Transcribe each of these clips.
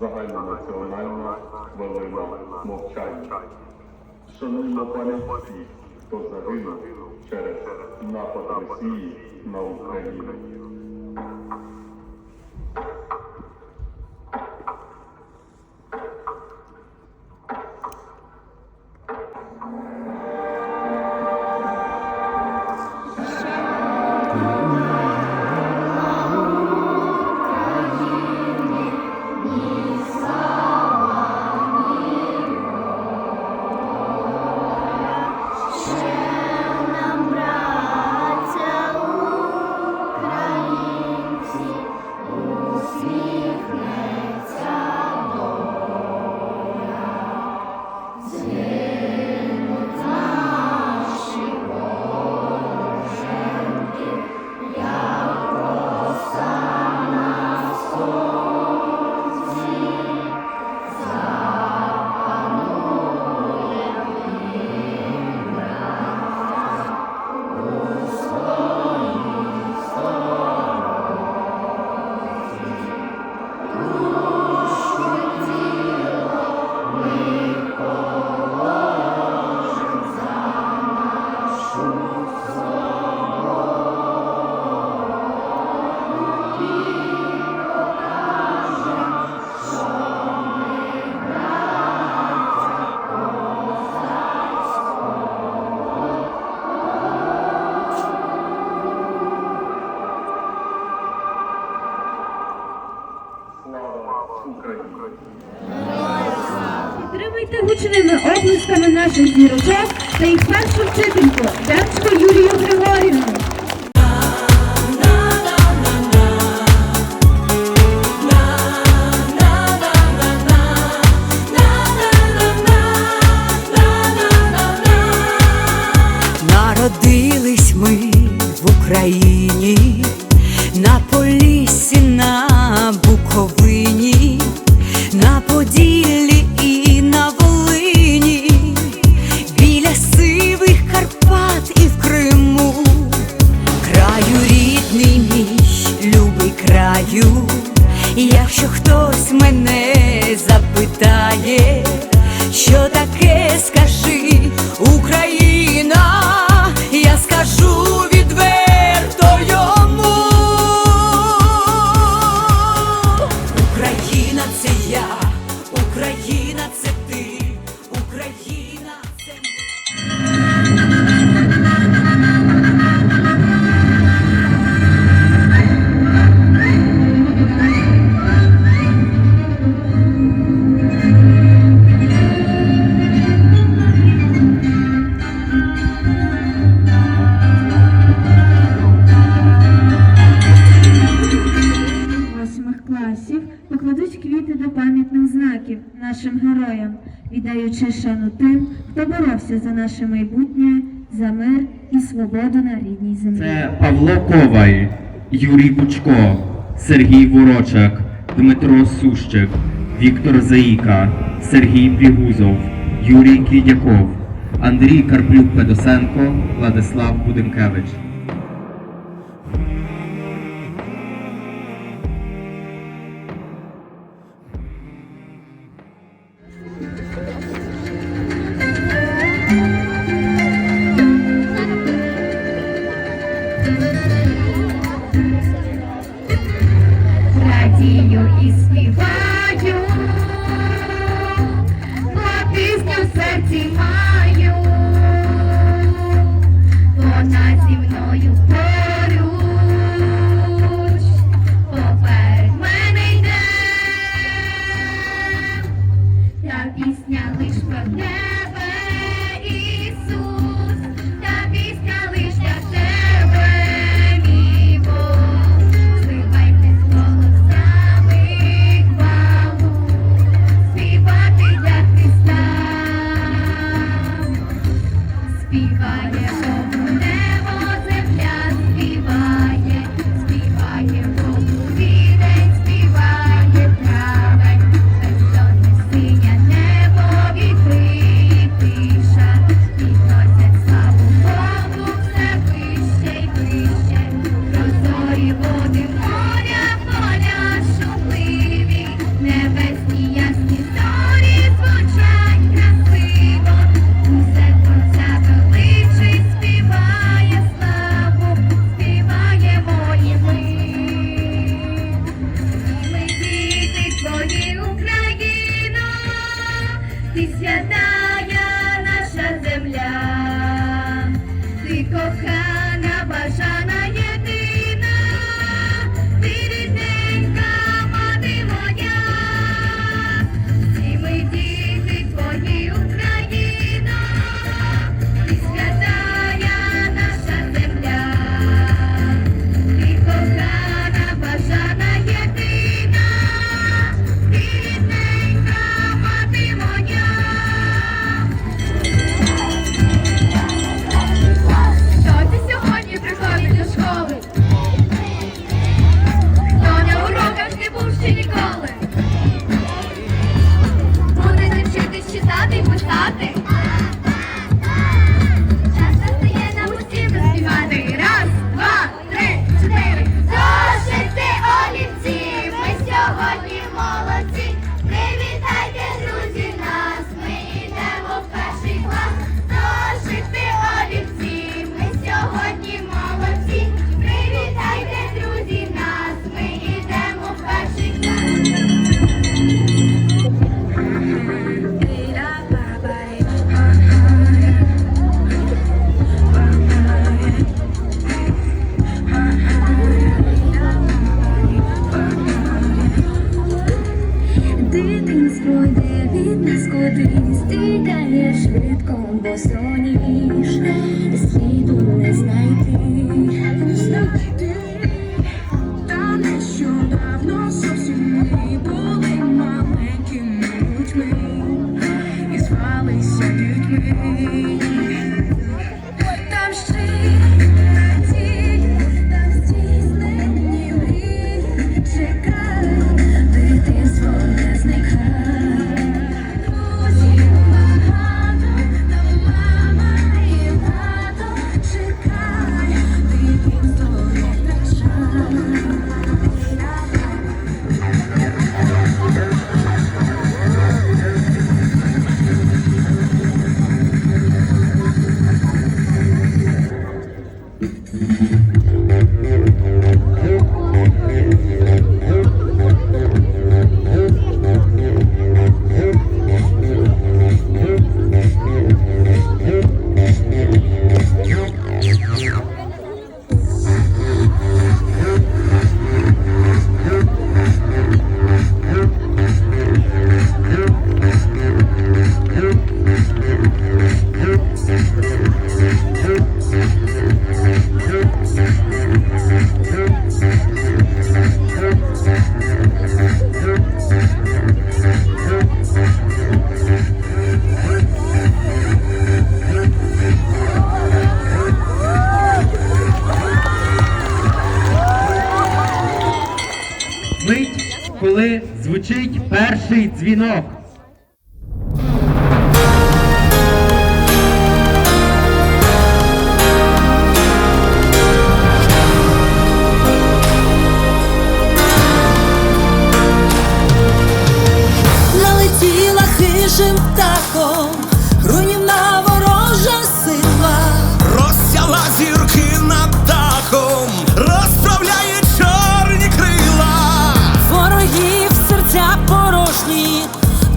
загальнонаціональна хвилина мовчання. Шануємо пам'ять всіх, хто загинув через напад Росії на Україну. Наших зірочок та їх першу вчительку Демчко Юлію Григорівну. Ukraine. Класів покладуть квіти до пам'ятних знаків нашим героям, віддаючи шану тим, хто боровся за наше майбутнє, за мир і свободу на рідній землі. Це Павло Коваль, Юрій Бучко, Сергій Ворочак, Дмитро Сущик, Віктор Заїка, Сергій Пригузов, Юрій Квідяков, Андрій Карплюк Педосенко, Владислав Буденкевич. перший дзвінок. страшні,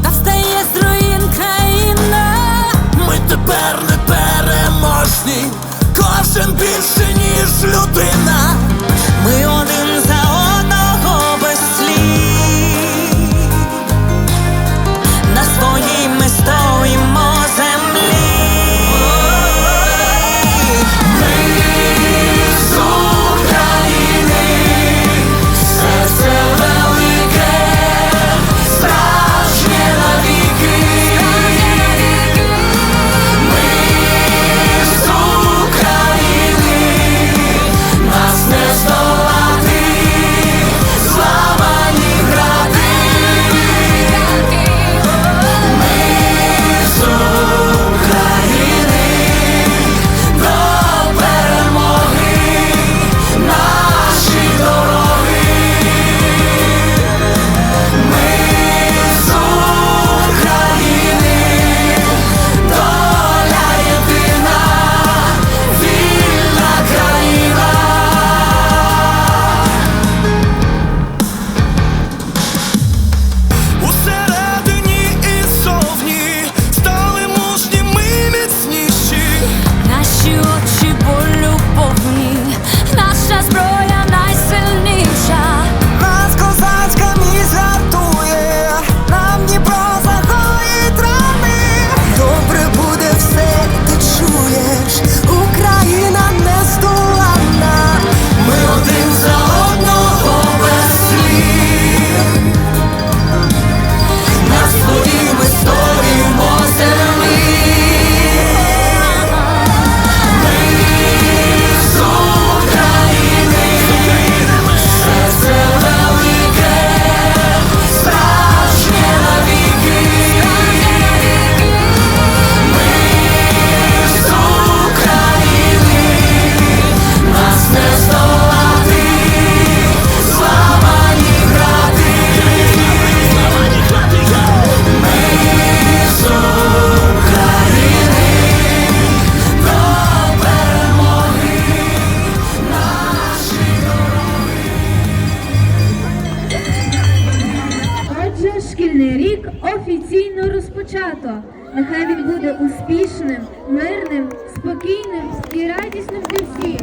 та встає з руїн країна. Ми тепер не переможні, кожен більше, ніж людина. рік офіційно розпочато. Нехай він буде успішним, мирним, спокійним і радісним для всіх.